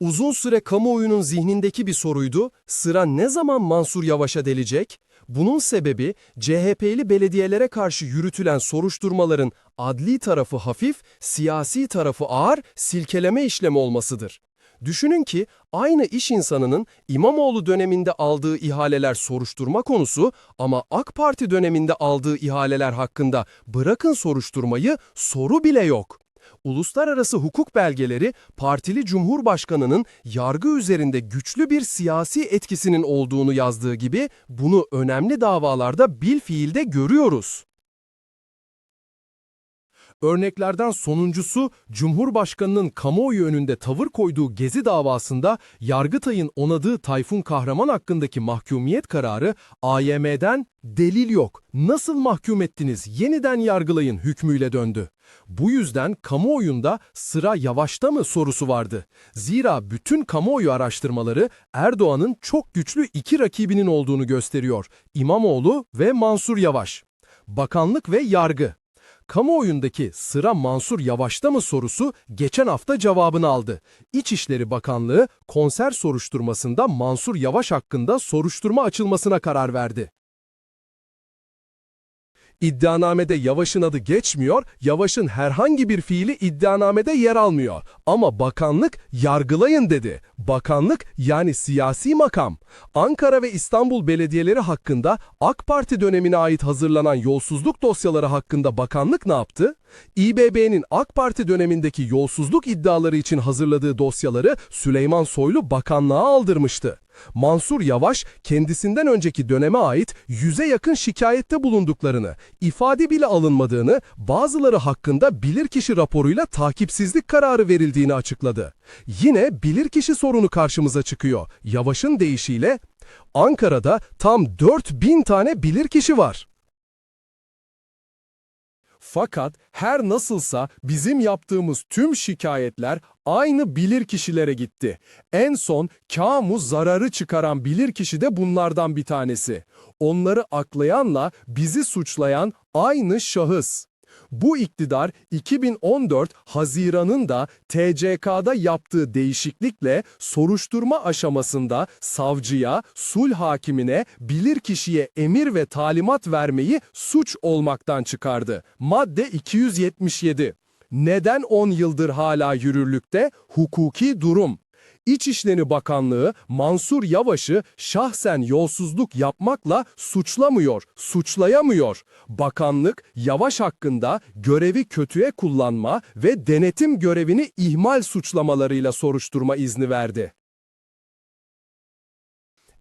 Uzun süre kamuoyunun zihnindeki bir soruydu, sıra ne zaman Mansur Yavaş'a delecek? Bunun sebebi CHP'li belediyelere karşı yürütülen soruşturmaların adli tarafı hafif, siyasi tarafı ağır silkeleme işlemi olmasıdır. Düşünün ki aynı iş insanının İmamoğlu döneminde aldığı ihaleler soruşturma konusu ama AK Parti döneminde aldığı ihaleler hakkında bırakın soruşturmayı soru bile yok. Uluslararası hukuk belgeleri partili cumhurbaşkanının yargı üzerinde güçlü bir siyasi etkisinin olduğunu yazdığı gibi bunu önemli davalarda bil fiilde görüyoruz. Örneklerden sonuncusu Cumhurbaşkanının kamuoyu önünde tavır koyduğu Gezi davasında Yargıtay'ın onadığı Tayfun Kahraman hakkındaki mahkumiyet kararı AYM'den delil yok, nasıl mahkum ettiniz, yeniden yargılayın hükmüyle döndü. Bu yüzden kamuoyunda sıra yavaşta mı sorusu vardı. Zira bütün kamuoyu araştırmaları Erdoğan'ın çok güçlü iki rakibinin olduğunu gösteriyor. İmamoğlu ve Mansur Yavaş. Bakanlık ve yargı. Kamuoyundaki sıra Mansur Yavaş'ta mı sorusu geçen hafta cevabını aldı. İçişleri Bakanlığı konser soruşturmasında Mansur Yavaş hakkında soruşturma açılmasına karar verdi. İddianamede Yavaş'ın adı geçmiyor, Yavaş'ın herhangi bir fiili iddianamede yer almıyor. Ama bakanlık yargılayın dedi. Bakanlık yani siyasi makam. Ankara ve İstanbul belediyeleri hakkında AK Parti dönemine ait hazırlanan yolsuzluk dosyaları hakkında bakanlık ne yaptı? İBB'nin AK Parti dönemindeki yolsuzluk iddiaları için hazırladığı dosyaları Süleyman Soylu bakanlığa aldırmıştı. Mansur Yavaş kendisinden önceki döneme ait yüze yakın şikayette bulunduklarını, ifade bile alınmadığını, bazıları hakkında bilirkişi raporuyla takipsizlik kararı verildiğini açıkladı. Yine bilirkişi sorunu karşımıza çıkıyor. Yavaş'ın deyişiyle Ankara'da tam 4000 tane bilirkişi var. Fakat her nasılsa bizim yaptığımız tüm şikayetler aynı bilirkişilere gitti. En son kamu zararı çıkaran bilirkişi de bunlardan bir tanesi. Onları aklayanla bizi suçlayan aynı şahıs. Bu iktidar 2014 Haziran'ında TCK'da yaptığı değişiklikle soruşturma aşamasında savcıya, sul hakimine, bilirkişiye emir ve talimat vermeyi suç olmaktan çıkardı. Madde 277. Neden 10 yıldır hala yürürlükte? Hukuki durum. İçişleri Bakanlığı Mansur Yavaş'ı şahsen yolsuzluk yapmakla suçlamıyor, suçlayamıyor. Bakanlık Yavaş hakkında görevi kötüye kullanma ve denetim görevini ihmal suçlamalarıyla soruşturma izni verdi.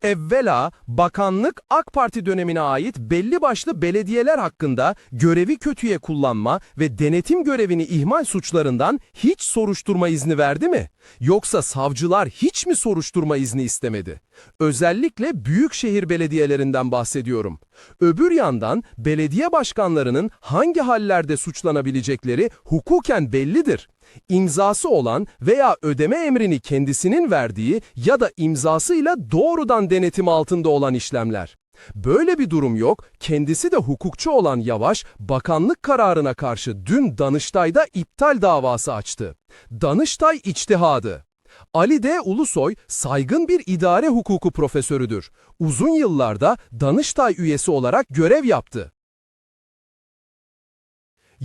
Evvela bakanlık AK Parti dönemine ait belli başlı belediyeler hakkında görevi kötüye kullanma ve denetim görevini ihmal suçlarından hiç soruşturma izni verdi mi? Yoksa savcılar hiç mi soruşturma izni istemedi? Özellikle büyük şehir belediyelerinden bahsediyorum. Öbür yandan belediye başkanlarının hangi hallerde suçlanabilecekleri hukuken bellidir imzası olan veya ödeme emrini kendisinin verdiği ya da imzasıyla doğrudan denetim altında olan işlemler. Böyle bir durum yok, kendisi de hukukçu olan Yavaş, bakanlık kararına karşı dün Danıştay'da iptal davası açtı. Danıştay içtihadı. Ali D. Ulusoy saygın bir idare hukuku profesörüdür. Uzun yıllarda Danıştay üyesi olarak görev yaptı.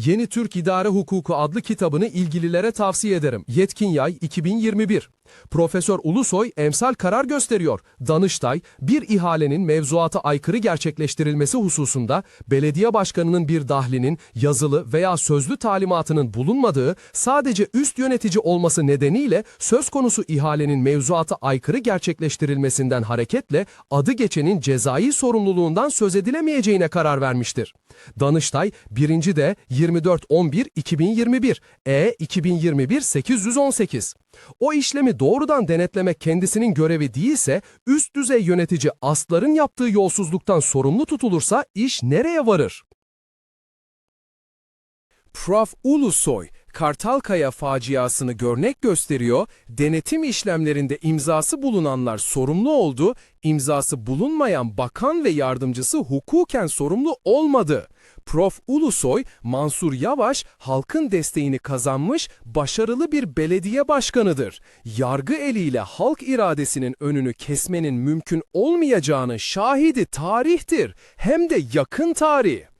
Yeni Türk İdare Hukuku adlı kitabını ilgililere tavsiye ederim. Yetkin Yay 2021. Profesör Ulusoy emsal karar gösteriyor. Danıştay, bir ihalenin mevzuata aykırı gerçekleştirilmesi hususunda belediye başkanının bir dahlinin yazılı veya sözlü talimatının bulunmadığı sadece üst yönetici olması nedeniyle söz konusu ihalenin mevzuata aykırı gerçekleştirilmesinden hareketle adı geçenin cezai sorumluluğundan söz edilemeyeceğine karar vermiştir. Danıştay 1. de 24-11-2021 E 2021-818 o işlemi doğrudan denetlemek kendisinin görevi değilse, üst düzey yönetici asların yaptığı yolsuzluktan sorumlu tutulursa iş nereye varır? Prof. Ulusoy, Kartalkaya faciasını görnek gösteriyor, denetim işlemlerinde imzası bulunanlar sorumlu oldu, imzası bulunmayan bakan ve yardımcısı hukuken sorumlu olmadı. Prof. Ulusoy, Mansur Yavaş halkın desteğini kazanmış başarılı bir belediye başkanıdır. Yargı eliyle halk iradesinin önünü kesmenin mümkün olmayacağını şahidi tarihtir. Hem de yakın tarih.